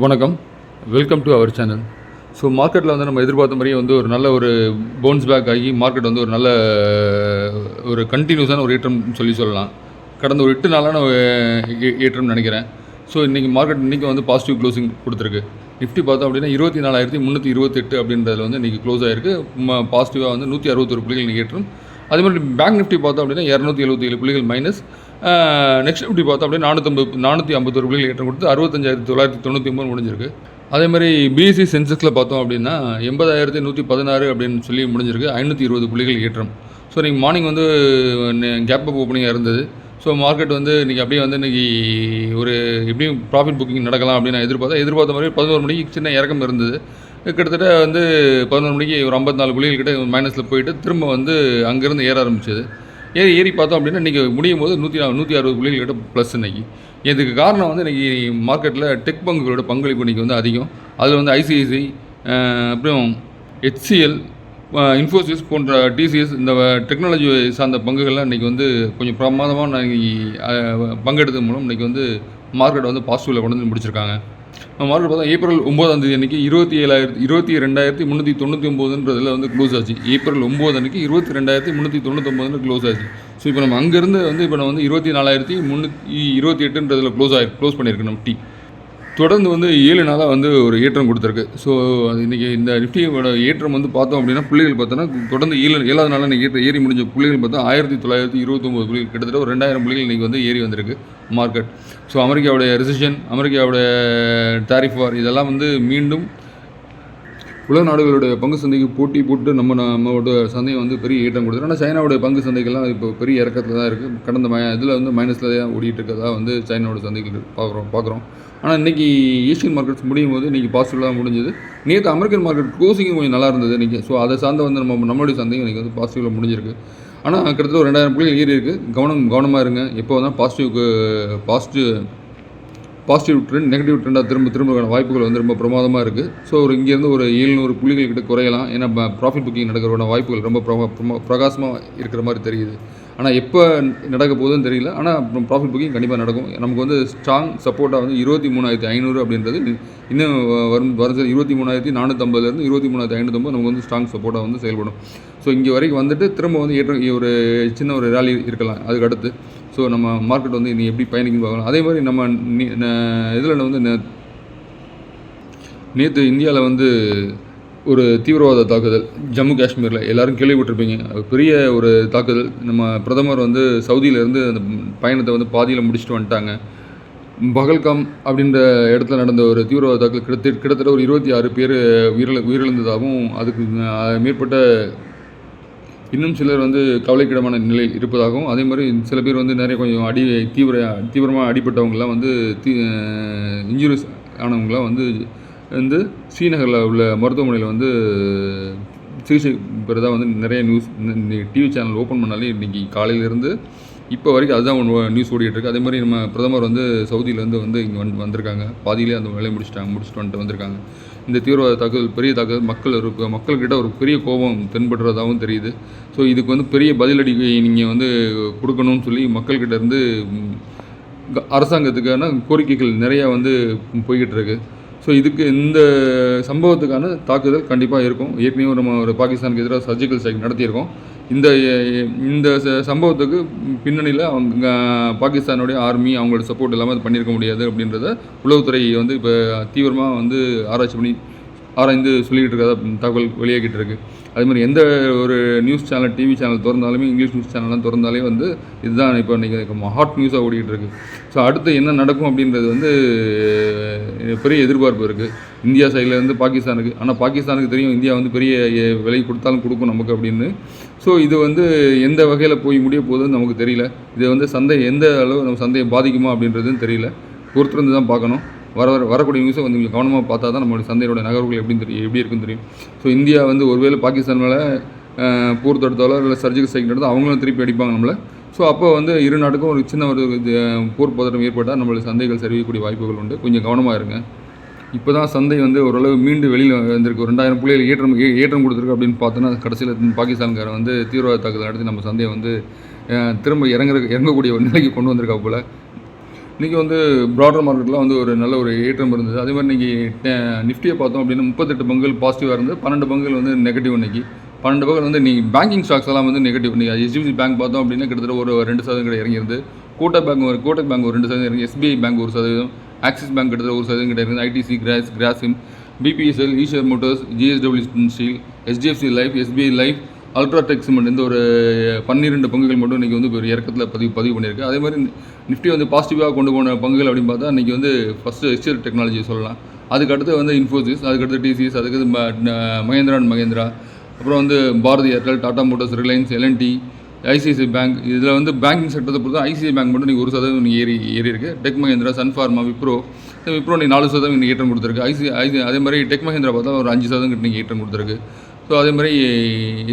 வணக்கம். Welcome to our channel so மார்க்கெட்டில் வந்து நம்ம எதிர்பார்த்த மாதிரியே வந்து ஒரு நல்ல ஒரு பவுன்ஸ் பேக் ஆகி மார்க்கெட் வந்து ஒரு நல்ல ஒரு கண்டினியூஸான ஒரு ஏற்றம் சொல்லி சொல்லலாம். கடந்த ஒரு எட்டு நாளான ஏற்றம் ஏற்றம்னு நினைக்கிறேன். ஸோ இன்றைக்கி மார்க்கெட் இன்றைக்கி வந்து பாசிட்டிவ் க்ளோசிங் கொடுத்துருக்கு. நிஃப்டி பார்த்தோம் அப்படின்னா இருபத்தி நாலாயிரத்தி முந்நூற்றி இருபத்தெட்டு அப்படின்றதுல வந்து இன்றைக்கி க்ளோஸ் ஆகிருக்கு பாசிட்டிவாக வந்து நூற்றி அறுபத்தொரு புள்ளிகள் இன்றைக்கி ஏற்றம். அதே மாதிரி பேங்க் நிஃப்டி பார்த்தோம் அப்படின்னா இரநூத்தி எழுபத்தி ஏழு புள்ளிகள் மைனஸ் நெக்ஸ்ட் நிஃப்டி பார்த்தோம் அப்படின்னா நானூற்றம்பது நானூற்றி ஐம்பத்தொரு புள்ளிகள் ஏற்றம் கொடுத்து அறுபத்தஞ்சாயிரத்தி தொள்ளாயிரத்தி தொண்ணூற்றி ஒம்பது முடிஞ்சிருக்கு. அதே மாதிரி பிஎஸ்சி சென்செக்ஸில் பார்த்தோம் அப்படின்னா எண்பதாயிரத்தி நூற்றி பதினாறு அப்படின்னு சொல்லி முடிஞ்சிருக்கு ஐநூற்றி இருபது புள்ளிகள் ஏற்றம். ஸோ இன்றைக்கி மார்னிங் வந்து கேப் அப் ஓப்பனிங்காக இருந்தது. ஸோ மார்க்கெட் வந்து இன்றைக்கி அப்படியே வந்து இன்றைக்கி ஒரு எப்படியும் ப்ராஃபிட் புக்கிங் நடக்கலாம் அப்படின்னு நான் எதிர்பார்த்தேன். எதிர்பார்த்த மாதிரி பதினோரு மணிக்கு சின்ன இறக்கம் இருந்தது. கிட்டத்தட்ட வந்து பதினோரு மணிக்கு ஒரு ஐம்பத்தி நாலு புள்ளிகள் கிட்ட மைனஸில் போயிட்டு திரும்ப வந்து அங்கேருந்து ஏற ஆரம்பிச்சது. ஏறி ஏறி பார்த்தோம் அப்படின்னா இன்றைக்கி முடியும் போது நூற்றி நூற்றி அறுபது புள்ளிகள் கிட்ட ப்ளஸ் இன்றைக்கி இதுக்கு காரணம் வந்து இன்றைக்கி மார்க்கெட்டில் டெக் பங்குகளோட பங்களிப்பு இன்றைக்கி வந்து அதிகம். அதில் வந்து ஐசிஐசி அப்புறம் ஹெச்சிஎல் இன்ஃபோசிஸ் போன்ற டிசிஎஸ் இந்த டெக்னாலஜி சார்ந்த பங்குகள்லாம் இன்றைக்கி வந்து கொஞ்சம் பிரமாதமாக இன்னைக்கு பங்கெடுத்தது மூலம் இன்றைக்கி வந்து மார்க்கெட் வந்து பாசிட்டிவில் கொண்டு வந்து முடிச்சிருக்காங்க. மார்க்கெட் பார்த்தா ஏப்ரல் ஒம்போதாம் தேதி அன்றைக்கி இருபத்தி ஏழாயிரத்தி இருபத்தி ரெண்டாயிரத்தி முந்நூற்றி தொண்ணூற்றி ஒம்போதுன்றதுல வந்து க்ளோஸ் ஆச்சு. ஏப்ரல் ஒம்பது அன்றைக்கி இருபத்தி ரெண்டாயிரத்தி முந்நூற்றி தொண்ணூத்தொம்போதுன்னு க்ளோஸ் ஆச்சு. ஸோ இப்போ நம்ம அங்கேருந்து வந்து இப்போ நம்ம வந்து இருபத்தி நாலாயிரத்தி முந்நூற்றி இருபத்தி எட்டுன்றதில் க்ளோஸ் ஆகி க்ளோஸ் பண்ணியிருக்கேன் நம்ம டீ தொடர்ந்து வந்து ஏழு நாளாக வந்து ஒரு ஏற்றம் கொடுத்துருக்கு. ஸோ அது இன்றைக்கி இந்த நிஃப்டியோட ஏற்றம் வந்து பார்த்தோம் அப்படின்னா புள்ளிகள் பார்த்தோன்னா தொடர்ந்து ஏழு ஏழாவது நாள் இன்றைக்கி ஏற்ற ஏறி முடிஞ்ச புள்ளிகள் பார்த்தா ஆயிரத்தி தொள்ளாயிரத்தி இருபத்தொம்போது புள்ளிகள் கிட்டத்தட்ட ஒரு ரெண்டாயிரம் புள்ளிகள் இன்றைக்கி வந்து ஏறி வந்திருக்கு மார்க்கெட் ஸோ அமெரிக்காவுடைய ரிசிஷன் அமெரிக்காவுடைய டாரிஃப் வார் இதெல்லாம் வந்து மீண்டும் உலக நாடுகளுடைய பங்கு சந்தைக்கு போட்டி போட்டு நம்ம நம்மளோட சந்தையை வந்து பெரிய ஏற்றம் கொடுத்துரு ஆனால் சைனாவுடைய பங்கு சந்தைகள்லாம் இப்போ பெரிய இறக்கத்தில் தான் இருக்குது கடந்த ம இதில் வந்து மைனஸில் தான் ஓடிட்டு இருக்கதா வந்து சைனாவோட சந்தைகள் பார்க்குறோம் பார்க்குறோம் ஆனால் இன்றைக்கி ஏஷியன் மார்க்கெட்ஸ் முடியும் போது இன்றைக்கி பாசிட்டிவாக முடிஞ்சது. நேற்று அமெரிக்கன் மார்க்கெட் க்ளோசிங்கும் கொஞ்சம் நல்லா இருந்தது இன்றைக்கி ஸோ அதை சார்ந்த வந்து நம்ம நம்மளுடைய சந்தையும் இன்றைக்கி வந்து பாசிட்டிவாக முடிஞ்சிருக்கு. ஆனால் கிட்டத்தட்ட ஒரு ரெண்டாயிரம் புள்ளி ஏறி இருக்குது கவனம் கவனமாக இருங்க. எப்போ தான் பாசிட்டிவ்க்கு பாசிட்டிவ் பாசிட்டிவ் ட்ரெண்ட் நெகட்டிவ் ட்ரெண்டாக திரும்ப திரும்ப வாய்ப்புகள் வந்து ரொம்ப பிரமாதமாக இருக்குது ஸோ ஒரு இங்கேருந்து ஒரு ஏழ்நூறு புள்ளிகள் கிட்ட குறையலாம். ஏன்னா ப்ராஃபிட் புக்கிங் நடக்கிறோட வாய்ப்புகள் ரொம்ப பிரமா பிரகாசமாக இருக்கிற மாதிரி தெரியுது. ஆனால் எப்போ நடக்க போகுதுன்னு தெரியல. ஆனால் ப்ராஃபிட் புக்கிங் கண்டிப்பாக நடக்கும். நமக்கு வந்து ஸ்ட்ராங் சப்போர்ட்டாக வந்து இருபத்தி மூணாயிரத்தி ஐநூறு அப்படின்றது இன்னும் வரும் வருஷம் இருபத்தி மூணாயிரத்தி நானூற்றம்பதுலேருந்து இருபத்தி மூணாயிரத்தி ஐநூற்றம்பது நமக்கு வந்து ஸ்ட்ராங் சப்போர்ட்டாக வந்து செயல்படும். ஸோ இங்கே வரைக்கும் வந்துட்டு திரும்ப வந்து ஏற்ற ஒரு சின்ன ஒரு ரேலி இருக்கலாம். அதுக்கு அடுத்து. ஸோ நம்ம மார்க்கெட் வந்து இனி எப்படி பயணிக்குன்னு பார்க்கலாம். அதே மாதிரி நம்ம இதில் வந்து நே- நேற்று இந்தியாவில் வந்து ஒரு தீவிரவாத தாக்குதல் ஜம்மு காஷ்மீரில். எல்லாரும் கேள்விப்பட்டிருப்பீங்க. பெரிய ஒரு தாக்குதல். நம்ம பிரதமர் வந்து சவுதியிலேருந்து அந்த பயணத்தை வந்து பாதியில் முடிச்சுட்டு வந்துட்டாங்க. பகல்காம் அப்படின்ற இடத்துல நடந்த ஒரு தீவிரவாத தாக்குதல் கிட்டத்தட்ட கிட்டத்தட்ட ஒரு இருபத்தி ஆறு பேர் உயிரிழ உயிரிழந்ததாகவும் அதுக்கு மேற்பட்ட இன்னும் சிலர் வந்து கவலைக்கிடமான நிலையில் இருப்பதாகவும் அதே மாதிரி சில பேர் வந்து நிறைய கொஞ்சம் அடி தீவிர தீவிரமாக அடிபட்டவங்கலாம் வந்து தீ இன்ஜுரிஸ் ஆனவங்களாம் வந்து வந்து ஸ்ரீநகரில் உள்ள மருத்துவமனையில் வந்து சிகிச்சை பெறதாக வந்து நிறைய நியூஸ் டிவி சேனல் ஓப்பன் பண்ணாலே இன்றைக்கி காலையிலேருந்து இப்போ வரைக்கும் அதுதான் நியூஸ் ஓடிட்டுருக்கு அதே மாதிரி நம்ம பிரதமர் வந்து சவுதியிலேருந்து வந்து இங்கே வந்து வந்திருக்காங்க. பாதியிலே அந்த வேலையை முடிச்சிட்டாங்க முடிச்சுட்டு வந்துட்டு வந்திருக்காங்க. இந்த தீவிரவாத தாக்குதல் பெரிய தாக்குதல் மக்கள் இருக்கு மக்கள்கிட்ட ஒரு பெரிய கோபம் தென்படுறதாகவும் தெரியுது. ஸோ இதுக்கு வந்து பெரிய பதிலடி நீங்கள் வந்து கொடுக்கணும்னு சொல்லி மக்கள்கிட்ட இருந்து க- அரசாங்கத்துக்கான கோரிக்கைகள் நிறையா வந்து போய்கிட்டு இருக்குது ஸோ இதுக்கு இந்த சம்பவத்துக்கான தாக்குதல் கண்டிப்பாக இருக்கும். ஏற்கனவே நம்ம ஒரு பாகிஸ்தானுக்கு எதிராக சர்ஜிக்கல் ஸ்ட்ரைக் நடத்தியிருக்கோம். இந்த இந்த ச- சம்பவத்துக்கு பின்னணியில் அவங்க பாகிஸ்தானுடைய ஆர்மி அவங்களோட சப்போர்ட் இல்லாமல் அது பண்ணியிருக்க முடியாது அப்படின்றத உளவுத்துறை வந்து இப்போ தீவிரமாக வந்து ஆராய்ச்சி பண்ணி ஆராய்ந்து சொல்லிக்கிட்டு இருக்கிறதா தகவல் வெளியாகிட்டு இருக்குது அதே மாதிரி எந்த ஒரு நியூஸ் சேனல் டிவி சேனல் திறந்தாலுமே இங்கிலீஷ் நியூஸ் சேனல்லாம் திறந்தாலே வந்து இதுதான் இப்போ இன்றைக்கி ஹாட் நியூஸாக ஓடிக்கிட்டு இருக்குது ஸோ அடுத்து என்ன நடக்கும் அப்படின்றது வந்து பெரிய எதிர்பார்ப்பு இருக்குது இந்தியா சைட்லேருந்து பாகிஸ்தானுக்கு. ஆனால் பாகிஸ்தானுக்கு தெரியும் இந்தியா வந்து பெரிய விலை கொடுத்தாலும் கொடுக்கும் நமக்கு அப்படின்னு. ஸோ இது வந்து எந்த வகையில் போய் முடிய போகுதுன்னு நமக்கு தெரியல. இது வந்து சந்தை எந்த அளவு நம்ம சந்தையை பாதிக்குமா அப்படின்றதுன்னு தெரியல. பொறுத்திருந்து தான் பார்க்கணும். வர வர வரக்கூடிய நியூஸை வந்து கொஞ்சம் கவனமாக பார்த்தா தான் நம்மளுடைய சந்தையோட நகர்வுகள் எப்படின்னு தெரியும் எப்படி இருக்குன்னு தெரியும். ஸோ இந்தியா வந்து ஒருவேளை பாகிஸ்தான் மேலே போர் தொடுத்தாலோ இல்லை சர்ஜிக்கல் ஸ்ட்ரைக் நடந்தால் அவங்களும் திருப்பி அடிப்பாங்க நம்மளை. ஸோ அப்போ வந்து இரு நாட்டுக்கும் ஒரு சின்ன ஒரு போர் பதட்டம் ஏற்பட்டால் நம்மளுடைய சந்தைகள் சரிவிக்கக்கூடிய வாய்ப்புகள் உண்டு. கொஞ்சம் கவனமாக இருங்க. இப்போ தான் சந்தை வந்து ஓரளவு மீண்டு வெளியில் வந்திருக்கு. ரெண்டாயிரம் புள்ளிகள் ஏற்றம் ஏ- ஏற்றம் கொடுத்துருக்கு அப்படின்னு பார்த்தோன்னா கடைசியில் பாகிஸ்தான்காரன் வந்து தீவிரவாத தாக்குதல் நடத்தி நம்ம சந்தையை வந்து திரும்ப இறங்குற இறங்கக்கூடிய ஒரு நிலைக்கு கொண்டு வந்திருக்கா போல். இன்றைக்கி வந்து ப்ராடர் மார்க்கெட்டில் வந்து ஒரு நல்ல ஒரு ஏற்றம் இருந்தது. அதே மாதிரி இன்றைக்கி நிஃப்டியை பார்த்தோம் அப்படின்னா முப்பத்தெட்டு பங்குகள் பாசிட்டிவாக இருந்தது. பன்னெண்டு பங்குகள் வந்து நெகட்டிவ் இன்னைக்கு. பன்னெண்டு பங்குகள் வந்து நீங்கள் பேங்கிங் ஸ்டாக்ஸ் எல்லாம் வந்து நெகட்டிவ் நீங்கள் ஹெச்டிஎஃப்சி பேங்க் பார்த்தோம் அப்படின்னா கிட்டத்தட்ட ஒரு ரெண்டு சதவீதம் கிட்ட இறங்கியிருந்து கோட்டக் பேங்க் ஒரு கோட்டக் பேங்க் ஒரு ரெண்டு சதவீதம் இறங்கி எஸ்பிஐ பேங்க் ஒரு சதவீதம் ஆக்சிஸ் பேங்க் கிட்டத்தட்ட ஒரு சதவீதம் கிட்ட இருந்து ITC cross Grasim BPCL Eicher Motors JSW Steel HDFC Life SBI Life UltraTech Cement இந்த ஒரு பன்னிரெண்டு பங்குகள் மட்டும் இன்றைக்கி வந்து ஒரு இறக்கத்தில் பதிவு பதிவு பண்ணியிருக்கு. அதே மாதிரி நிஃப்டி வந்து பாசிட்டிவாக கொண்டு போன பங்குகள் அப்படின்னு பார்த்தா இன்றைக்கி வந்து ஃபஸ்ட்டு எக்ஸ்எல் டெக்னாலஜி சொல்லலாம். அதுக்கடுத்து வந்து இன்ஃபோசிஸ் அதுக்கு அடுத்து டிசிஎஸ் அதுக்கடுத்து மகேந்திரா அண்ட் மகேந்திரா அப்புறம் வந்து Bharti Airtel Tata Motors Reliance LNT ICICI Bank இதில் வந்து பேங்கிங் செக்டரை பொறுத்த ஐசிஐ பேங்க் மட்டும் நீங்கள் ஒரு சதவீதம் இன்னைக்கு ஏறி ஏறி இருக்குது Tech Mahindra Sun Pharma Wipro இந்த விப்ரோ நீ நாலு சதவீதம் நீங்கள் ஏற்றம் கொடுத்துருக்கு. ஐசி ஐசி அதே மாதிரி டெக் மஹேந்திரா பார்த்தா ஒரு அஞ்சு சதவீதம் கிட்ட நீங்கள் ஏற்றம் கொடுத்துருக்கு. ஸோ அதே மாதிரி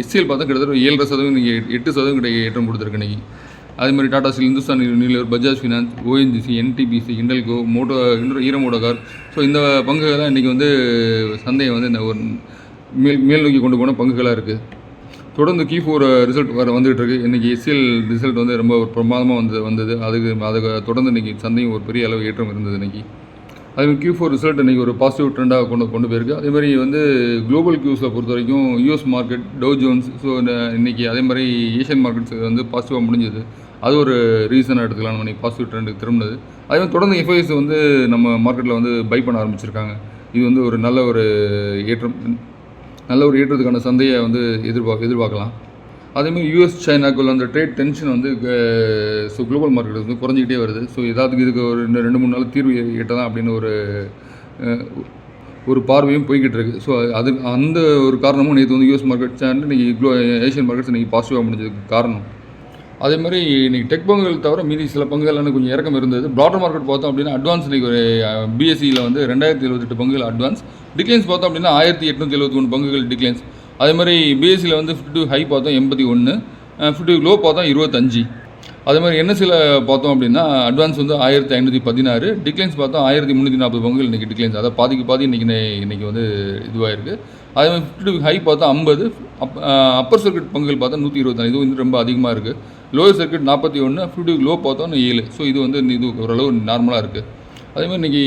எஸ்சிஎல் பார்த்தா கிட்டத்தட்ட ஒரு ஏழரை சதவீதம் நீங்கள் எட்டு சதவீதம் கிட்ட ஏற்றம் கொடுத்துருக்கு இன்னைக்கு. அதே மாதிரி Tata Steel Hindustan Unilever Bajaj Finance ONGC NTPC Hindalco Moto இன்னொரு ஈரமோட கார் ஸோ இந்த பங்குகள்லாம் இன்றைக்கி வந்து சந்தையை வந்து இந்த ஒரு மேல் மேல் நோக்கி கொண்டு போன பங்குகளாக இருக்குது தொடர்ந்து கீ ஃபோர் ரிசல்ட் வர வந்துகிட்டு இருக்குது இன்றைக்கி எஸ்எல் ரிசல்ட் வந்து ரொம்ப ஒரு பிரமாதமாக வந்து வந்தது. அதுக்கு அதுக்கு தொடர்ந்து இன்றைக்கி சந்தையும் ஒரு பெரிய அளவு ஏற்றம் இருந்தது இன்றைக்கி அதே மாதிரி கியூ ஃபோர் ரிசல்ட் இன்றைக்கி ஒரு பாசிட்டிவ் ட்ரெண்டாக கொண்டு கொண்டு போயிருக்கு. அதே மாதிரி வந்து குளோபல் கியூஸில் பொறுத்த வரைக்கும் US market Dow Jones so இன்றைக்கி அதே மாதிரி ஏஷியன் மார்க்கெட்ஸ் வந்து பாசிட்டிவாக முடிஞ்சது. அது ஒரு ரீசனாக எடுத்துக்கலாம். நம்ம பாசிட்டிவ் ட்ரெண்டுக்கு திரும்பினது. அதே மாதிரி தொடர்ந்து எஃப்ஐஎஸ் வந்து நம்ம மார்க்கெட்டில் வந்து பை பண்ண ஆரம்பிச்சிருக்காங்க. இது வந்து ஒரு நல்ல ஒரு ஏற்றம் நல்ல ஒரு ஏற்றத்துக்கான சந்தையை வந்து எதிர்பார்க்க எதிர்பார்க்கலாம். அதேமாதிரி யூஎஸ் சைனாக்குள்ள அந்த ட்ரேட் டென்ஷன் வந்து ஸோ குளோபல் மார்க்கெட் வந்து குறைஞ்சிக்கிட்டே வருது. ஸோ ஏதாவது இதுக்கு ஒரு இன்னும் ரெண்டு மூணு நாள் தீர்வு எட்டலாம் அப்படின்னு ஒரு ஒரு பார்வையும் போய்கிட்டு இருக்குது ஸோ அது அந்த ஒரு காரணமும் நேற்று வந்து யூஎஸ் மார்க்கெட் சேனல் இன்றைக்கி குளோ ஏஷியன் மார்க்கெட்ஸ் இன்றைக்கி பாசிட்டிவாக முடிஞ்சதுக்கு காரணம். அதே மாதிரி இன்னைக்கு டெக் பங்குகள் தவிர மீதி சில பங்குகள் கொஞ்சம் இறக்கம் இருந்தது. ப்ராடர் மார்க்கெட் பார்த்தோம் அப்படின்னா அட்வான்ஸ் இன்னைக்கு ஒரு பிஎஸ்சியில் வந்து ரெண்டாயிரத்தி எழுபத்தெட்டு பங்குகள் அட்வான்ஸ் டிக்ளைன்ஸ் பார்த்தோம் அப்படின்னா ஆயிரத்தி எட்நூற்றி எழுபத்தி மூணு பங்குகள் டிக்ளைன்ஸ் அதே மாதிரி பிஎஸ்சியில் வந்து ஃபிஃப்டி டூ ஹை பார்த்தோம் எண்பத்தி ஒன்று ஃபிஃப்டி லோ பார்த்தோம் இருபத்தஞ்சு. அதே மாதிரி என்எஸ்சியில் பார்த்தோம் அப்படின்னா அட்வான்ஸ் வந்து ஆயிரத்தி ஐநூற்றி பதினாறு டிக்ளைன்ஸ் பார்த்தோம் ஆயிரத்தி முந்நூற்றி நாற்பது பங்குகள் இன்றைக்கி டிக்ளைன்ஸ் அதாவது பாதிக்கு பாதி இன்றைக்கி இன்றைக்கி வந்து இதுவாயிருக்கு. அதே மாதிரி ஃபிஃப்டி ஹை பார்த்தா ஐம்பது அப் அப்பர் சர்க்கிட் பங்குகள் பார்த்தா நூற்றி இருபத்தாறு இது வந்து ரொம்ப அதிகமாக இருக்குது லோயர் சர்க்கிட் நாற்பத்தி ஒன்று ஃபிஃப்டி லோ பார்த்தோன்னு ஏழு. ஸோ இது வந்து இது ஓரளவு நார்மலாக இருக்குது அதே மாதிரி இன்றைக்கி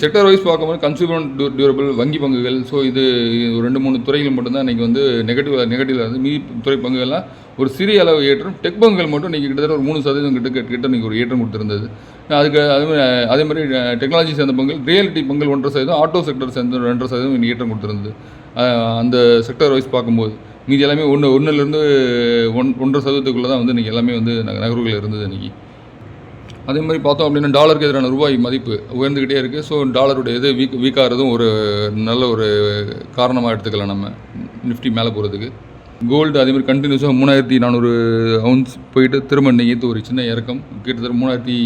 செக்டர் வைஸ் பார்க்கும்போது கன்சியூமர் டியூரபிள் வங்கி பங்குகள் ஸோ இது ஒரு ரெண்டு மூணு துறைகள் மட்டும்தான் இன்றைக்கி வந்து நெகட்டிவ் நெகட்டிவ் இருந்து மீதி துறை பங்குகள்லாம் ஒரு சிறிய அளவு ஏற்றம். டெக் பங்குகள் மட்டும் இன்றைக்கி கிட்டத்தட்ட ஒரு மூணு சதவீதம் கிட்ட கிட்ட இன்றைக்கி ஒரு ஏற்றம் கொடுத்துருந்தது. அதுக்கு அதே மாதிரி அதே மாதிரி டெக்னாலஜி சேர்ந்த பங்குகள் ரியாலிட்டி பங்குகள் ஒன்றரை சதவீதம் ஆட்டோ செக்டர் சேர்ந்த ரெண்டரை சதவீதம் இன்னைக்கு ஏற்றம் கொடுத்துருந்தது. அந்த செக்டர் வைஸ் பார்க்கும்போது மீதி எல்லாமே ஒன்று ஒன்றுலேருந்து ஒன் ஒன்றரை சதவீதத்துக்குள்ளே தான் வந்து இன்றைக்கி எல்லாமே வந்து நகர்வுகள் இருந்தது இன்றைக்கி அதே மாதிரி பார்த்தோம் அப்படின்னா டாலருக்கு எதிரான ரூபாய் மதிப்பு உயர்ந்துக்கிட்டே இருக்குது ஸோ டாலருடைய இது வீக் வீக்காகிறதும் ஒரு நல்ல ஒரு காரணமாக எடுத்துக்கலாம் நம்ம. நிஃப்டி மேலே போகிறதுக்கு கோல்டு அதே மாதிரி கண்டினியூஸாக மூணாயிரத்தி நானூறு அவுன்ஸ் போயிட்டு திரும்ப இன்னைக்கு ஒரு சின்ன இறக்கம். கிட்டத்தட்ட மூணாயிரத்தி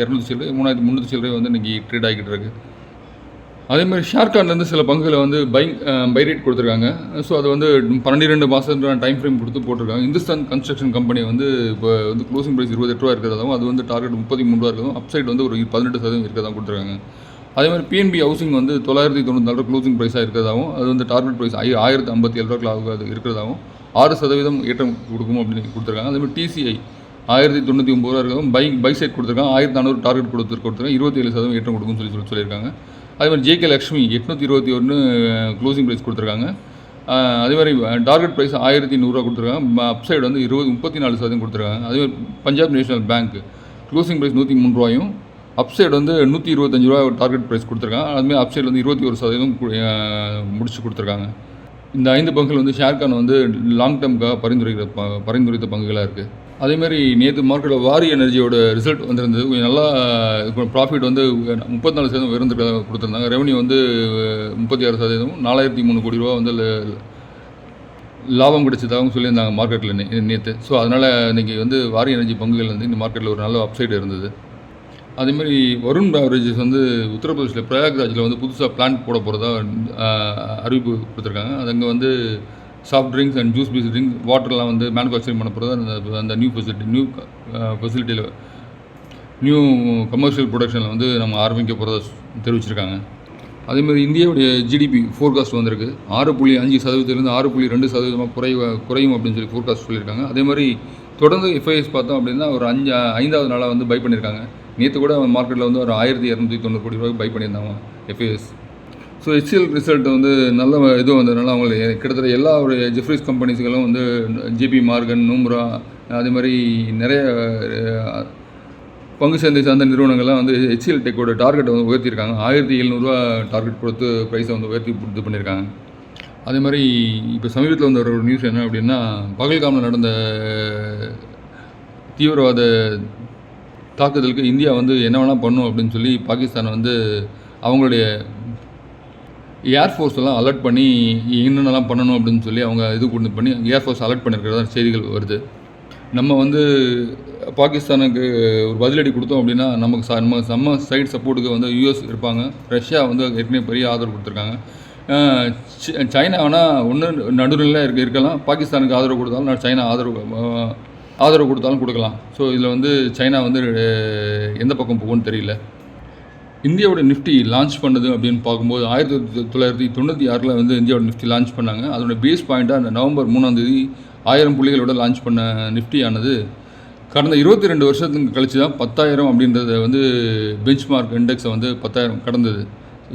இரநூத்தி சில்லரை மூணாயிரத்தி முந்நூற்றி சில்லரை வந்து இன்றைக்கி ட்ரேட் ஆகிக்கிட்டு இருக்குது அதே மாதிரி ஷார்கான்லேருந்து சில பங்குகளை வந்து பை பை ரேட் கொடுத்துருக்காங்க. ஸோ அது வந்து பன்னிரெண்டு மாதம் டைம் ஃப்ரேம் கொடுத்து போட்டிருக்காங்க. இந்துஸ்தான் கன்ஸ்ட்ரக்ஷன் கம்பெனி வந்து இப்போ வந்து க்ளோசிங் ப்ரைஸ் இருபத்தெட்டு ரூபா இருக்கிறதாவும் அது வந்து டார்கெட் முப்பத்தி மூணு ரூபா இருக்கிறதும் அப்சைட் வந்து ஒரு பதினெட்டு சதவீதம் இருக்கிறதா கொடுத்துருக்காங்க. அதே மாதிரி பிஎன்பி ஹவுசிங் வந்து தொள்ளாயிரத்தி தொண்ணூற்றி நாலு க்ளோசிங் ப்ரைஸாக இருக்கிறதாகவும் அது வந்து டார்கெட் ப்ரைஸ் ஐ ஆயிரத்தி ஐம்பத்தி ஏழு ரூபா அது இருக்கிறதாகவும் ஆறு சதவீதம் ஏற்றம் கொடுக்கும் அப்படின்னு கொடுத்துருக்காங்க. அதே மாதிரி டிசிஐ ஆயிரத்தி தொண்ணூற்றி ஒம்பது ரூபா இருக்கிறதும் பை பை சைட் கொடுத்துருக்காங்க. ஆயிரத்தி நானூறு டார்கெட் கொடுத்து கொடுத்துருக்காங்க. இருபத்தி ஏழு சதவீதம் ஏற்றம் கொடுக்கும்னு சொல்லி சொல்லி சொல்லியிருக்காங்க. அதே மாதிரி ஜேகே லக்ஷ்மி எட்நூற்றி இருபத்தி ஒன்று க்ளோசிங் ப்ரைஸ் கொடுத்துருக்காங்க. அதே மாதிரி டார்கெட் ப்ரைஸ் ஆயிரத்தி நூறுரூவா கொடுத்துருக்காங்க. அப்சைடு வந்து இருபது முப்பத்தி நாலு சதவீதம் கொடுத்துருக்காங்க. அதே மாதிரி Punjab National Bank closing price நூற்றி மூணு ரூபாயும் அப்சைடு வந்து நூற்றி இருபத்தஞ்சு ரூபா டார்கெட் ப்ரைஸ் கொடுத்துருக்காங்க. அதுமாதிரி அப்சைடு வந்து இருபத்தி ஒரு சதவீதம் முடிச்சு கொடுத்துருக்காங்க. இந்த ஐந்து பங்குகள் வந்து ஷேர்கான் வந்து லாங் டேர்முக்காக பரிந்துரைக்கிற ப- பரிந்துரைத்த பங்குகளாக இருக்குது அதேமாதிரி நேற்று மார்க்கெட்டில் வாரி எனர்ஜியோட ரிசல்ட் வந்திருந்தது. கொஞ்சம் நல்லா ப்ராஃபிட் வந்து முப்பத்தி நாலு சதவீதம் உயர்ந்து கொடுத்துருந்தாங்க. ரெவன்யூ வந்து முப்பத்தி ஆறு சதவீதம் நாலாயிரத்தி மூணு கோடி ரூபா வந்து லாபம் கிடைச்சதாகவும் சொல்லியிருந்தாங்க மார்க்கெட்டில் நேற்று ஸோ அதனால் இன்றைக்கி வந்து வாரி எனர்ஜி பங்குகள் வந்து இந்த மார்க்கெட்டில் ஒரு நல்ல அப்சைடு இருந்தது. அதேமாதிரி வருண் பேவரேஜஸ் வந்து உத்தரப்பிரதேசில் பிரயாக்ராஜில் வந்து புதுசாக பிளான்ட் போட போகிறதா அறிவிப்பு கொடுத்துருக்காங்க. அது அங்கே வந்து சாஃப்ட் ட்ரிங்க்ஸ் அண்ட் ஜூஸ் பீஸ் ட்ரிங்க்ஸ் வாட்டர்லாம் வந்து மேனுஃபேக்சரிங் பண்ண போகிறது அந்த அந்த நியூ ஃபெசிலிட்டி நியூ ஃபெசிலிட்டியில் நியூ கமர்ஷியல் ப்ரொடக்ஷனில் வந்து நம்ம ஆரம்பிக்க போகிறத தெரிவிச்சிருக்காங்க. அதேமாதிரி இந்தியாவுடைய ஜிடிபி ஃபோர்காஸ்ட் வந்திருக்கு. ஆறு புள்ளி அஞ்சு சதவீதத்துலேருந்து ஆறு புள்ளி ரெண்டு சதவீதமாக குறைவ குறையும் அப்படின்னு சொல்லி ஃபோர்காஸ்ட் சொல்லியிருக்காங்க. அதே மாதிரி தொடர்ந்து எஃப்ஐஎஸ் பார்த்தோம் அப்படின்னா ஒரு அஞ்சு ஐந்தாவது நாளாக வந்து பை பண்ணியிருக்காங்க. நேற்று கூட மார்க்கெட்டில் வந்து ஒரு ஆயிரத்தி இரநூத்தி தொண்ணூறு கோடி ரூபாய்க்கு பை பண்ணியிருந்தாங்க எஃப்ஐஎஸ் ஸோ ஹெச்சிஎல் ரிசல்ட் வந்து நல்ல இது வந்ததுனால அவங்களுக்கு கிட்டத்தட்ட எல்லா ஒரு ஜெஃப்ரிஸ் கம்பெனிஸ்களும் வந்து ஜிபி மார்கன் நூம்ரா அதே மாதிரி நிறைய பங்கு சந்தை சார்ந்த நிறுவனங்கள்லாம் வந்து ஹெச்சிஎல் டெக்கோட டார்கெட்டை வந்து உயர்த்தியிருக்காங்க. ஆயிரத்தி எழுநூறுவா டார்கெட் கொடுத்து ப்ரைஸை வந்து உயர்த்தி இது பண்ணியிருக்காங்க. அதே மாதிரி இப்போ சமீபத்தில் வந்த ஒரு நியூஸ் என்ன அப்படின்னா பகல்காமில் நடந்த தீவிரவாத தாக்குதலுக்கு இந்தியா வந்து என்ன வேணால் பண்ணும் அப்படின்னு சொல்லி பாகிஸ்தான் வந்து அவங்களுடைய ஏர்ஃபோர்ஸ்லாம் அலர்ட் பண்ணி என்னென்னலாம் பண்ணணும் அப்படின்னு சொல்லி அவங்க இது கொண்டு பண்ணி ஏர்ஃபோர்ஸ் அலர்ட் பண்ணியிருக்கிறதா செய்திகள் வருது. நம்ம வந்து பாகிஸ்தானுக்கு ஒரு பதிலடி கொடுத்தோம் அப்படின்னா நமக்கு ச நம்ம நம்ம சைடு சப்போர்ட்டுக்கு வந்து யூஎஸ் இருப்பாங்க. ரஷ்யா வந்து ஏற்கனவே பெரிய ஆதரவு கொடுத்துருக்காங்க. அஹ் சைனா ஆனால் ஒன்று நடுநிலையாக இருக்க இருக்கலாம். பாகிஸ்தானுக்கு ஆதரவு கொடுத்தாலும் சைனா ஆதரவு ஆதரவு கொடுத்தாலும் கொடுக்கலாம். ஸோ இதில் வந்து சைனா வந்து எந்த பக்கம் போகும்னு தெரியல. இந்தியாவோட நிஃப்டி லான்ச் பண்ணது அப்படின்னு பார்க்கும்போது ஆயிரத்தி தொள்ளாயிரத்தி தொண்ணூற்றி ஆறில் வந்து இந்தியாவோட நிஃப்டி லான்ச் பண்ணாங்க. அதோட பேஸ் பாயிண்ட்டாக அந்த நவம்பர் மூணாம் தேதி ஆயிரம் புள்ளிகளோட லான்ச் பண்ண நிஃப்டி ஆனது கடந்த இருபத்தி ரெண்டு வருஷத்துக்கு கழிச்சு தான் பத்தாயிரம் அப்படின்றத வந்து பெஞ்ச் மார்க் இண்டெக்ஸை வந்து பத்தாயிரம் கடந்தது.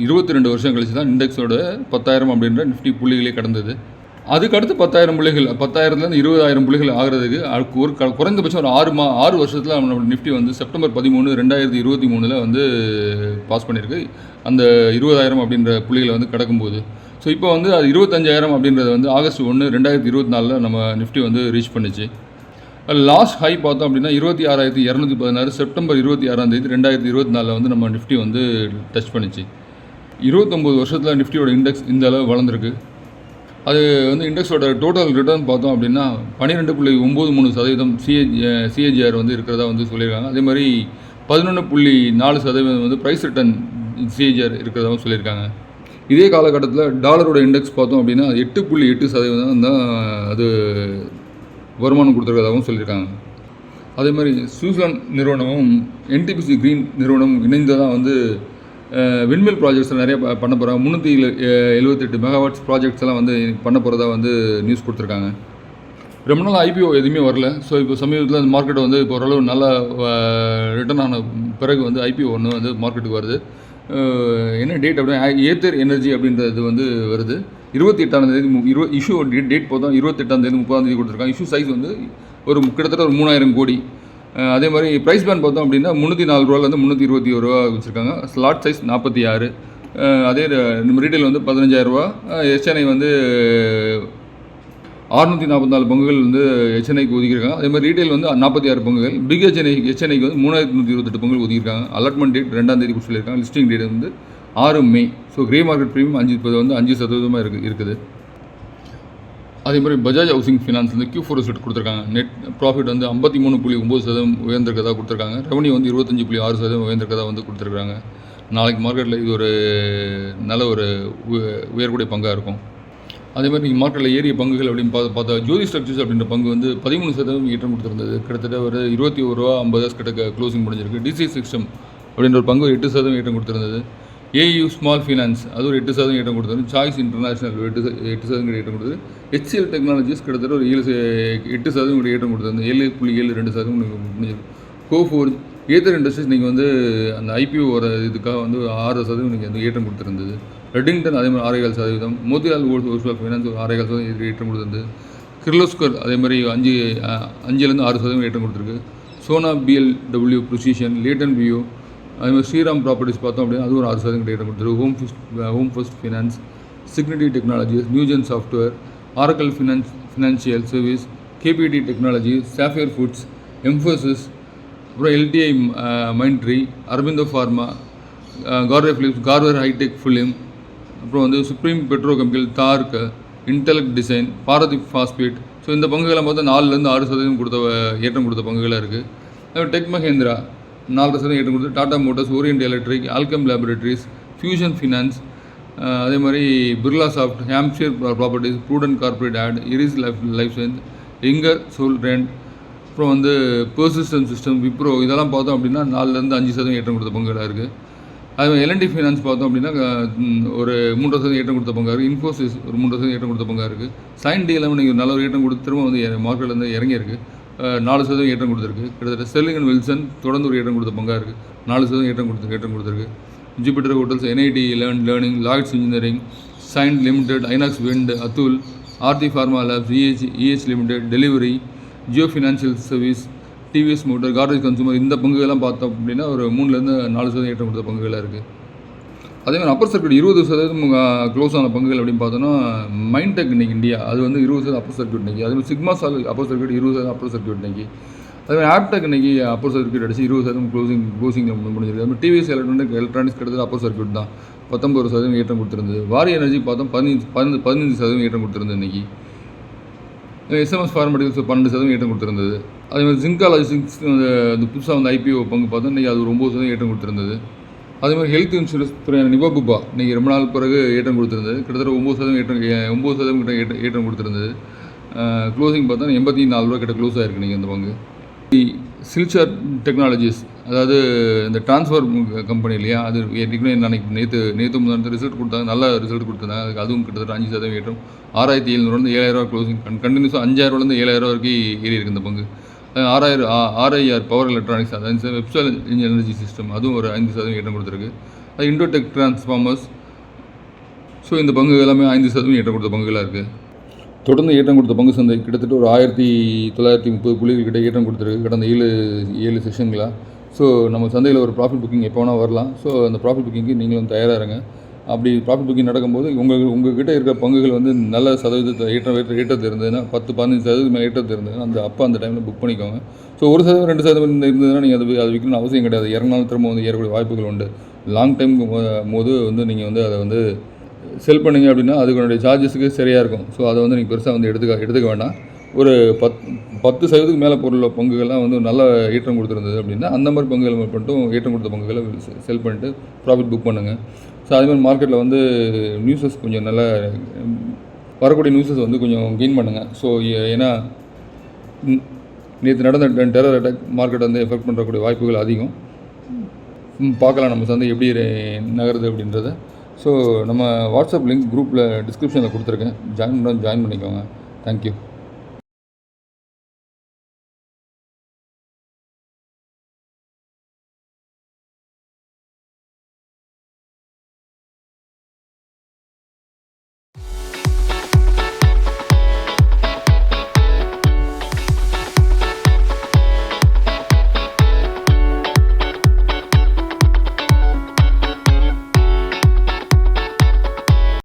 இருபத்தி ரெண்டு வருஷம் கழிச்சு தான் இண்டெக்ஸோட பத்தாயிரம் அப்படின்ற நிஃப்டி புள்ளிகளே கடந்தது. அதுக்கு அடுத்து பத்தாயிரம் புள்ளிகள் பத்தாயிரத்துலேருந்து இருபதாயிரம் புள்ளிகள் ஆகிறதுக்கு அதுக்கு ஒரு க- குறைந்தபட்சம் ஒரு ஆறு மா ஆறு வருஷத்தில் நம்மளோட நிஃப்டி வந்து செப்டம்பர் பதிமூணு ரெண்டாயிரத்தி இருபத்தி மூணில் வந்து பாஸ் பண்ணியிருக்கு. அந்த இருபதாயிரம் அப்படின்ற புள்ளிகளை வந்து கிடக்கும்போது. ஸோ இப்போ வந்து அது இருபத்தஞ்சாயிரம் அப்படின்றது வந்து ஆகஸ்ட் ஒன்று ரெண்டாயிரத்தி இருபத்தி நாலில் நம்ம நிஃப்டி வந்து ரீச் பண்ணிச்சு. லாஸ்ட் ஹை பார்த்தோம் அப்படின்னா இருபத்தி ஆறாயிரத்தி இரநூத்தி பதினாறு செப்டம்பர் இருபத்தி ஆறாம் தேதி ரெண்டாயிரத்தி இருபத்தி நாலில் வந்து நம்ம நிஃப்டி வந்து டச் பண்ணிச்சு. இருபத்தொம்போது வருஷத்தில் நிஃப்டியோட இண்டெக்ஸ் இந்த அளவு வளர்ந்துருக்கு. அது வந்து இண்டெக்ஸோட டோட்டல் ரிட்டர்ன் பார்த்தோம் அப்படின்னா பன்னிரெண்டு புள்ளி ஒம்பது மூணு சதவீதம் சிஹெச் சிஹெச்ஆர் வந்து இருக்கிறதா வந்து சொல்லியிருக்காங்க. அதே மாதிரி பதினொன்று புள்ளி நாலு சதவீதம் வந்து ப்ரைஸ் ரிட்டர்ன் சிஏஜிஆர் இருக்கிறதாவும் சொல்லியிருக்காங்க. இதே காலகட்டத்தில் டாலரோட இண்டெக்ஸ் பார்த்தோம் அப்படின்னா எட்டு புள்ளி எட்டு சதவீதம் தான் அது வருமானம் கொடுத்துருக்கதாகவும் சொல்லியிருக்காங்க. அதே மாதிரி சுவிட்சர்லாந்து நிறுவனமும் என்டிபிசி க்ரீன் நிறுவனம் இணைந்து தான் வந்து விண்மில் ப்ராஜெக்ட்ஸ் நிறைய பண்ண போகிறாங்க முந்நூற்றி எழுபத்தெட்டு மெகாவாட்ஸ் ப்ராஜெக்ட்ஸ் எல்லாம் வந்து பண்ண போகிறதா வந்து நியூஸ் கொடுத்துருக்காங்க. ரொம்ப நாள் ஐபிஓ எதுவுமே வரல. ஸோ இப்போ சமீபத்தில் அந்த மார்க்கெட் வந்து இப்போ ஓரளவு நல்லா ரிட்டர்ன் ஆன பிறகு வந்து ஐபிஓ ஒன்று வந்து மார்க்கெட்டுக்கு வருது. என்ன டேட் அப்படின்னா ஏத்தர் எனர்ஜி அப்படின்றது வந்து வருது. இருபத்தி எட்டாம் தேதி இருபது இஷ்யூ டேட் போதும். இருபத்தெட்டாம் தேதி முப்பதாம் தேதி கொடுத்துருக்காங்க. இஷ்யூ சைஸ் வந்து ஒரு கிட்டத்தட்ட ஒரு மூணாயிரம் கோடி. அதே மாதிரி ப்ரைஸ் பேண்ட் பார்த்தோம் அப்படின்னா முந்நூற்றி நாலு ரூபாலேருந்து முந்நூற்றி இருபத்தி ஒரு ரூபா வச்சுருக்காங்க. ஸ்லாட் சைஸ் நாற்பத்தி ஆறு. அதே ரீட்டைல் வந்து பதினஞ்சாயிரரூபா எஸ்என்ஐ வந்து அறுநூற்றி நாற்பத்தி நாலு பங்குகள் வந்து ஹெச்என்ஐக்கு ஒதுக்கியிருக்காங்க. அதே மாதிரி ரீட்டைல் வந்து நாற்பத்தி ஆறு பங்குகள். பிக் ஹெச்என்ஐ ஹெச்என்ஐக்கு வந்து மூணாயிரத்தி நூற்றி இருபத்தெட்டு பங்குகள் ஒதுக்கியிருக்காங்க. அலாட்மெண்ட் டேட் ரெண்டாம் தேதி சொல்லியிருக்காங்க லிஸ்டிங் டேட் வந்து ஆறு May. So grey market premium அஞ்சு இப்போ வந்து அஞ்சு சதவீதமாக இருக்கு இருக்குது. அதே மாதிரி பஜாஜ் ஹவுசிங் ஃபினான்ஸ் வந்து கியூ ஃபோர் ரிசல்ட் கொடுத்துருக்காங்க. நெட் ப்ராஃபிட் வந்து ஐம்பத்தி மூணு புள்ளி ஒம்பது சதவீதம் உயர்ந்திருக்கதா கொடுத்துருக்காங்க. ரெவன்யூ வந்து இருபத்தஞ்சு புள்ளி ஆறு சதவீதம் உயர்ந்திருக்கதா வந்து கொடுத்துருக்காங்க. நாளைக்கு மார்க்கெட்டில் இது ஒரு நல்ல ஒரு உய- உயரக்கூடிய பங்காக இருக்கும். அதே மாதிரி நீங்கள் மார்க்கெட்டில் ஏறிய பங்குகள் அப்படின்னு பார்த்து பார்த்தா ஜோதி ஸ்ட்ரக்சர்ஸ் அப்படின்ற பங்கு வந்து பதிமூணு சதவீதம் ஏற்றம் கொடுத்துருந்தது. கிட்டத்தட்ட ஒரு இருபத்தி ஒரு ரூபா ஐம்பது கிட்ட க்ளோசிங் முடிஞ்சிருக்கு. டிசி சிஸ்டம் அப்படின்ற ஒரு பங்கு எட்டு சதவீதம் ஏற்றம் கொடுத்துருந்தது. ஏயு ஸ்மால் ஃபினான்ஸ் அது ஒரு எட்டு சதவீதம் ஏற்றம் கொடுத்தது. சாய்ஸ் இன்டர்நேஷனல் எட்டு எட்டு சதவீதம் ஏற்றம் கொடுத்தது. ஹெச்சிஎல் டெக்னாலஜிஸ் கிட்டத்தட்ட ஒரு ஏழு எட்டு சதவீதம் கூட ஏற்றம் கொடுத்தது. ஏழு புள்ளி ஏழு ரெண்டு சதவீதம் முடிஞ்சிருக்கு. கோஃபோர் ஏத்தர் இண்டஸ்ட்ரீஸ் நீங்கள் வந்து அந்த ஐபிஓ வர இதுக்காக வந்து ஆறு சதவீதம் நீங்கள் வந்து ஏற்றம் கொடுத்துருந்தது. ரெட்டிங்டன் அதே மாதிரி ஆறேகால் சதவீதம். மோதிலால் ஓஸ்வால் ஃபைனான்ஸ் ஒரு ஆறேகால் சதவீதம் ஏற்றம் கொடுத்துருந்து கிர்லோஸ்கர் அதே மாதிரி அஞ்சு அஞ்சுலேருந்து ஆறு சதவீதம் ஏற்றம் கொடுத்துருக்கு. சோனா பிஎல்டபிள்யூ ப்ரொசிஷன் லேட்டன் பியூ அதே மாதிரி ஸ்ரீராம் ப்ராப்பர்ட்டிஸ் பார்த்தோம் அப்படின்னா அது ஒரு ஆறு சதவீதம் ஏற்றம் கொடுத்துருக்கு. Home first home first finance Cigniti technologies Newgen software Oracle finance financial service KPIT technology Sapphire Foods Mphasis அப்புறம் LTI Mindtree Aurobindo pharma Karve Philips கார்வர் ஹைடெக் ஃபிலிம் அப்புறம் வந்து supreme Pedro chemical தார்க் intellect design Bharti phosphate so இந்த பங்குகளை பார்த்தா நாலுலேருந்து ஆறு சதவீதம் கொடுத்த ஏற்றம் கொடுத்த பங்குகளாக இருக்குது. டெக் மஹேந்திரா நாலரை சதவீதம் ஏற்றம் கொடுத்து Tata Motors Orient Electric Alkem Laboratories Fusion Finance அதே மாதிரி Birla soft Hampshire properties Prudent Corporate add iris life life science Ingersoll Rand அப்புறம் வந்து பர்சிஸ்டன் சிஸ்டம் விப்ரோ இதெல்லாம் பார்த்தோம் அப்படின்னா நாலுலேருந்து அஞ்சு சதவீதம் ஏற்றம் கொடுத்த பங்குகளாக இருக்குது அது எல்என்டி ஃபைனான்ஸ் பார்த்தோம் அப்படின்னா ஒரு மூன்றரை சதவீதம் ஏற்றம் கொடுத்த பங்காக இருக்குது இன்ஃபோசிஸ் ஒரு மூன்றரை சதவீதம் ஏற்றம் கொடுத்த பங்காக இருக்குது சைன் டீலாம் நீங்கள் நல்ல ஒரு ஏற்றம் கொடுத்து திரும்ப வந்து மார்க்கெட்டில் வந்து இறங்கியிருக்கு. நாலு சதவீதம் ஏற்றம் கொடுத்துருக்கு. கிட்டத்தட்ட செல்லிங் அண்ட் வில்சன் தொடர்ந்து ஒரு ஏற்றம் கொடுத்த பங்காக இருக்குது நாலு சதவீதம் ஏற்றம் கொடுத்து ஏற்றம் கொடுத்துருக்கு. Jupiter Hotels NIIT learn learning Lloyds Engineering sign limited Inox Wind Atul Aarti pharma labs EH EH limited Delhivery Jio financial service TVS motor கார்டேஜ் consumer இந்த பங்குகள்லாம் பார்த்தோம் அப்படின்னா ஒரு மூணுலேருந்து நாலு சதவீதம் ஏற்றம் கொடுத்த பங்குகளாக இருக்குது அதே மாதிரி அப்பர் சர்க்கியூட் இருபது சதவீதம் க்ளோஸ் ஆன பங்குகள் அப்படின்னு பார்த்தோன்னா மைண்டெக் இன்னைக்கு இந்தியா அது வந்து இருபது சதவீதம் அப்பர் சர்க்கியூட் இன்னைக்கு. அதே மாதிரி சிக்மா சால் அப்பர் சர்க்கியூட் இருபது சதவீதம் அப்பர் சர்க்கியூட் இன்னைக்கு. அதே மாதிரி ஆப்டெக் இன்னைக்கு அப்பர் சர்க்கியூட் அடிச்சு இருபது சதவீதம் க்ளோசிங் க்ளோசிங்கில் முடிஞ்சிருக்கு. அது மாதிரி டிவிஎஸ் எலக்ட்ரானிக் எலக்ட்ரானிக்ஸ் கிட்டத்தட்ட அப்பர் சர்க்கியூட் தான். பத்தொம்பது சதவீதம் ஏற்றம் கொடுத்துருந்தது. வாரி எனர்ஜி பார்த்தோம் பதினஞ்சு பதினஞ்சு பதினஞ்சு சதவீதம் ஏற்றம் கொடுத்துருந்தது இன்றைக்கி எஸ்எம்எஸ் ஃபார்மெட்டிக்ஸ் பன்னெண்டு சதவீதம் ஏற்றம் கொடுத்துருந்தது. அதே மாதிரி ஜிங்கா சிங்ஸ் அந்த புதுசாக வந்து ஐபிஓ பங்கு பார்த்தோம் இன்றைக்கி அது ஒரு ஒம்பது சதவீதம் ஏற்றம் கொடுத்துருந்தது. அதே மாதிரி ஹெல்த் இன்சூரன்ஸ் துறையான நிபாபுபா இன்றைக்கி ரொம்ப நாள் பிறகு ஏற்றம் கொடுத்துருந்தது. கிட்டத்தட்ட ஒம்பது சதவீதம் ஏற்றம் ஒம்பது சதவீதம் கிட்ட ஏற்ற ஏற்றம் கொடுத்துருந்தது. க்ளோசிங் பார்த்தா எண்பத்தி நாலு ரூபா கிட்ட க்ளோஸ் ஆகிருக்கு நீங்கள் அந்த பங்கு. சில்ச்சர் டெக்னாலஜிஸ் அதாவது இந்த டிரான்ஸ்ஃபர் கம்பெனி இல்லையா அது ஏற்கனவே நினைக்கு நேற்று நேற்று முன்னாடி ரிசல்ட் கொடுத்தாங்க நல்ல ரிசல்ட் கொடுத்தாங்க அதுக்கு அதுவும் கிட்டத்தட்ட அஞ்சு சதவீதம் ஏற்றம். ஆறாயிரத்தி எழுநூறுலேருந்து ஏழாயிரரூவா க்ளோசிங் கண்டினியூஸாக அஞ்சாயிரரூவாலேருந்து ஏழாயிரரூவா வரைக்கும் ஏறி இருக்கு இந்த பங்கு. ஆறாயிரம் ஆர்ஐஆர் பவர் எலக்ட்ரானிக்ஸ் அது வெப்சல் எனர்ஜி சிஸ்டம் அதுவும் ஒரு ஐந்து சதவீதம் ஏற்றம் கொடுத்துருக்கு. அது இண்டோடெக் டிரான்ஸ்ஃபார்மர்ஸ் ஸோ இந்த பங்கு எல்லாமே ஐந்து சதவீதம் ஏற்றம் கொடுத்த பங்குகளாக இருக்குது தொடர்ந்து ஏற்றம் கொடுத்த பங்கு சந்தை கிட்டத்தட்ட ஒரு ஆயிரத்தி தொள்ளாயிரத்தி முப்பது புள்ளிகள் கிட்ட ஏற்றம் கொடுத்துருக்கு கடந்த ஏழு ஏழு செஷன்களாக ஸோ நம்ம சந்தையில் ஒரு ப்ராஃபிட் புக்கிங் எப்போ வேணால் வரலாம். ஸோ அந்த ப்ராஃபிட் புக்கிங்க்கு நீங்களும் தயாராக இருங்க. அப்படி ப்ராஃபிட் புக்கிங் நடக்கும்போது உங்கள் உங்ககிட்ட இருக்கிற பங்குகள் வந்து நல்ல சதவீதத்தை ஏற்றம் ஏற்ற ஏற்றத்து இருந்ததுன்னா பத்து பதினஞ்சு சதவீதம் மேலே இருந்ததுன்னா அந்த அப்போ அந்த டைமில் புக் பண்ணிக்கோங்க. ஸோ ஒரு சதவீதம் ரெண்டு சதவீதம் இருந்ததுன்னா நீங்கள் அது அது விற்கணும்னு அவசியம் கிடையாது. இறங்கினாலும் திரும்ப வந்து ஏறக்கூடிய வாய்ப்புகள் உண்டு. லாங் டைம் போது வந்து நீங்கள் வந்து அதை வந்து செல் பண்ணீங்க அப்படின்னா அதுக்குடைய சார்ஜஸுக்கு சரியாக இருக்கும். ஸோ அதை வந்து நீங்கள் பெருசாக வந்து எடுத்துக்க எடுத்துக்க வேண்டாம். ஒரு பத் பத்து சதவீதத்துக்கு மேலே பொருள் பங்குகள்லாம் வந்து நல்ல ஏற்றம் கொடுத்துருந்தது அப்படின்னா அந்த மாதிரி பங்குகள் மட்டும் ஏற்றம் கொடுத்த பங்குகளை செல் பண்ணிட்டு ப்ராஃபிட் புக் பண்ணுங்கள் ஸோ அதே மாதிரி மார்க்கெட்டில் வந்து நியூஸஸ் கொஞ்சம் நல்ல வரக்கூடிய நியூஸஸ் வந்து கொஞ்சம் கெயின் பண்ணுங்கள் ஸோ ஏன்னா நேற்று நடந்த டெரர் அட்டாக் மார்க்கெட் வந்து எஃபெக்ட் பண்ணுறக்கூடிய வாய்ப்புகள் அதிகம். ம், பார்க்கலாம் நம்ம சந்தை எப்படி நகருது அப்படின்றத. ஸோ நம்ம வாட்ஸ்அப் லிங்க் குரூப்பில் டிஸ்கிரிப்ஷனில் கொடுத்துருக்கேன். ஜாயின் பண்ண ஜாயின் பண்ணிக்கோங்க தேங்க்யூ